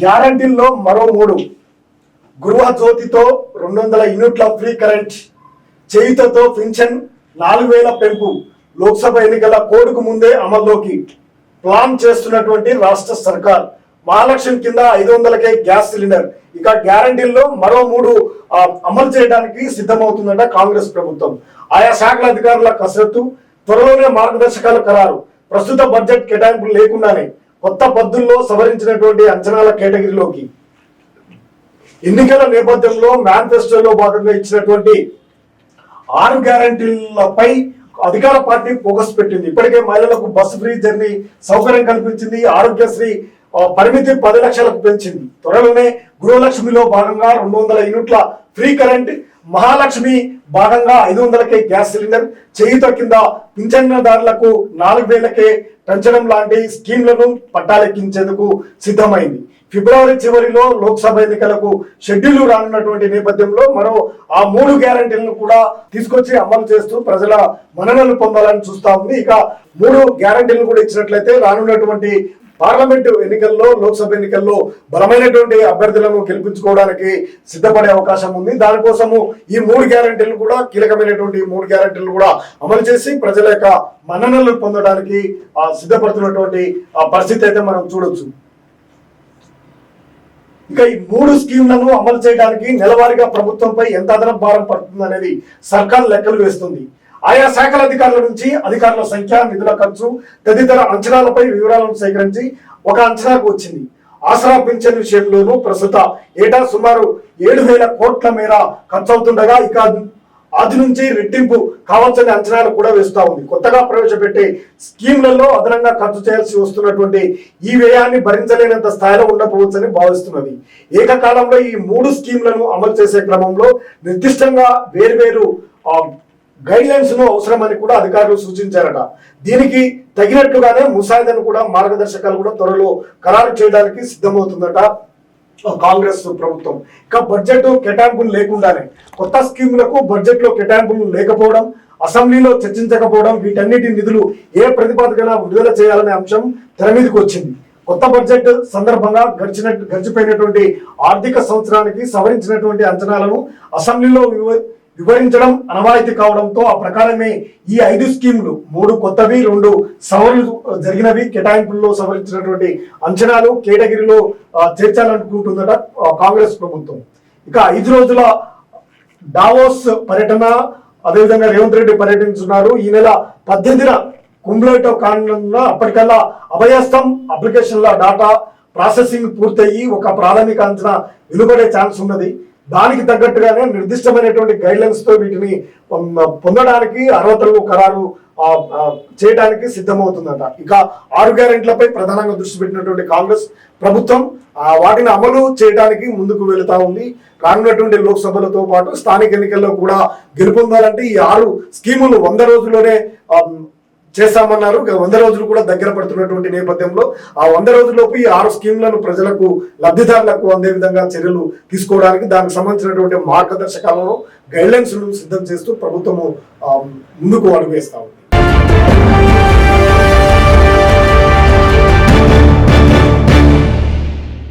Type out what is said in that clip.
గ్యారంటీల్లో మరో మూడు. గృహ జ్యోతితో రెండు వందల యూనిట్ల ఫ్రీ కరెంట్ చేయుతతో పింఛన్ నాలుగు వేల పెంపు. లోక్సభ ఎన్నికల కోడుకు ముందే అమల్లోకి. ప్లాన్ చేస్తున్నటువంటి రాష్ట్ర సర్కార్. మహాలక్ష్మి కింద ఐదు వందలకే గ్యాస్ సిలిండర్. ఇక గ్యారంటీల్లో మరో మూడు అమలు చేయడానికి సిద్ధమవుతుందట కాంగ్రెస్ ప్రభుత్వం. ఆయా శాఖల అధికారుల కసరత్తు త్వరలోనే మార్గదర్శకాలు ఖరారు. ప్రస్తుత బడ్జెట్ కేటాయింపులు లేకుండానే కొత్త పద్ధతుల్లో సవరించినటువంటి అంచనాల కేటగిరీలోకి. ఎన్నికల నేపథ్యంలో మేనిఫెస్టోలో భాగంగా ఇచ్చినటువంటి ఆరు గ్యారంటీలపై అధికార పార్టీ ఫోకస్ పెట్టింది. ఇప్పటికే మహిళలకు బస్సు ఫ్రీ జర్నీ సౌకర్యం కల్పించింది. ఆరోగ్యశ్రీ పరిమితి పది లక్షలకు పెంచింది. త్వరలోనే గృహలక్ష్మిలో భాగంగా రెండు వందల యూనిట్ల ఫ్రీ కరెంట్ మహాలక్ష్మి భాగంగా ఐదు వందలకే గ్యాస్ సిలిండర్ చేయుత కింద పింఛన్దారులకు నాలుగు వేలకే పెంచడం లాంటి స్కీమ్లను పట్టాలెక్కించేందుకు సిద్ధమైంది. ఫిబ్రవరి చివరిలో లోక్సభ ఎన్నికలకు షెడ్యూల్ రానున్నటువంటి నేపథ్యంలో మరో ఆ మూడు గ్యారంటీలను కూడా తీసుకొచ్చి అమలు చేస్తూ ప్రజల మన్ననలు పొందాలని చూస్తా ఉంది. ఇక మూడు గ్యారంటీలను కూడా ఇచ్చినట్లయితే రానున్నటువంటి పార్లమెంట్ ఎన్నికల్లో లోక్సభ ఎన్నికల్లో బలమైనటువంటి అభ్యర్థులను గెలిపించుకోవడానికి సిద్ధపడే అవకాశం ఉంది. దానికోసము ఈ మూడు గ్యారంటీలు కూడా కీలకమైనటువంటి మూడు గ్యారంటీలు కూడా అమలు చేసి ప్రజల యొక్క మన్ననలు పొందడానికి ఆ, సిద్ధపడుతున్నటువంటి ఆ, పరిస్థితి అయితే మనం చూడొచ్చు. ఇంకా ఈ మూడు స్కీమ్లను అమలు చేయడానికి నెలవారీగా ప్రభుత్వంపై ఎంత అదనపు భారం పడుతుంది అనేది సర్కార్ లెక్కలు వేస్తుంది. ఆయా శాఖల అధికారుల నుంచి అధికారుల సంఖ్య నిధుల ఖర్చు తదితర అంచనాలపై వివరాలను సేకరించి ఒక అంచనాకు వచ్చింది. ఆసరా పింఛన్ విషయంలోనూ ప్రస్తుత ఏటా సుమారు ఏడు వేల కోట్ల మేర ఖర్చు అవుతుండగా ఇక అది నుంచి రెట్టింపు కావాల్సిన అంచనాలు కూడా వేస్తూ ఉంది. కొత్తగా ప్రవేశపెట్టే స్కీమ్లలో అదనంగా ఖర్చు చేయాల్సి వస్తున్నటువంటి ఈ వ్యయాన్ని భరించలేనంత స్థాయిలో ఉండకపోవచ్చని భావిస్తున్నది. ఏకకాలంలో ఈ మూడు స్కీమ్లను అమలు చేసే క్రమంలో నిర్దిష్టంగా వేర్వేరు గైడ్ లైన్స్ను అవసరమని కూడా అధికారులు సూచించారట. దీనికి తగినట్లుగానే ముసాయిదాను కూడా మార్గదర్శకాలు కూడా త్వరలో ఖరారు చేయడానికి సిద్ధమవుతుందట కాంగ్రెస్ ప్రభుత్వం. ఇక బడ్జెట్ కేటాయింపులు లేకుండానే కొత్త స్కీములకు బడ్జెట్లో కేటాయింపులు లేకపోవడం అసెంబ్లీలో చర్చించకపోవడం వీటన్నిటి నిధులు ఏ ప్రతిపాదకన విడుదల చేయాలనే అంశం తెర మీదకి వచ్చింది. కొత్త బడ్జెట్ సందర్భంగా గడిచిన గడిచిపోయినటువంటి ఆర్థిక సంవత్సరానికి సవరించినటువంటి అంచనాలను అసెంబ్లీలో వివ- వివరించడం అనవాయితీ కావడంతో ఆ ప్రకారమే ఈ ఐదు స్కీములు మూడు కొత్తవి రెండు సవరణలు జరిగినవి కేటాయింపుల్లో సవరించినటువంటి అంచనాలు కేటగిరీలో చేర్చాలనుకుంటుందట కాంగ్రెస్ ప్రభుత్వం. ఇక ఐదు రోజుల డావోస్ పర్యటన అదేవిధంగా రేవంత్ రెడ్డి పర్యటించున్నారు. ఈ నెల పద్దెనిమిదిన కుంబ్లేటో కారణంగా అప్పటికల్లా అభయస్థం అప్లికేషన్ల డాటా ప్రాసెసింగ్ పూర్తయి ఒక ప్రాథమిక అంచనా వెలువడే ఛాన్స్ ఉన్నది. దానికి తగ్గట్టుగానే నిర్దిష్టమైనటువంటి గైడ్లైన్స్తో వీటిని పొందడానికి అర్హతలు ఖరారు చేయడానికి సిద్ధమవుతుందట. ఇక ఆరు గ్యారెంట్లపై ప్రధానంగా దృష్టి పెట్టినటువంటి కాంగ్రెస్ ప్రభుత్వం ఆ, వాటిని అమలు చేయడానికి ముందుకు వెళుతా ఉంది. రానున్నటువంటి లోక్సభలతో పాటు స్థానిక ఎన్నికల్లో కూడా గెలుపొందాలంటే ఈ ఆరు స్కీములు వంద రోజుల్లోనే చేస్తామన్నారు. వంద రోజులు కూడా దగ్గర పడుతున్నటువంటి నేపథ్యంలో ఆ వంద రోజుల్లోపు ఈ ఆరు స్కీమ్లను ప్రజలకు లబ్ధిదారులకు అందే విధంగా చర్యలు తీసుకోవడానికి దానికి సంబంధించినటువంటి మార్గదర్శకాలను గైడ్లైన్స్ సిద్ధం చేస్తూ ప్రభుత్వము ముందుకు అడుగు వేస్తా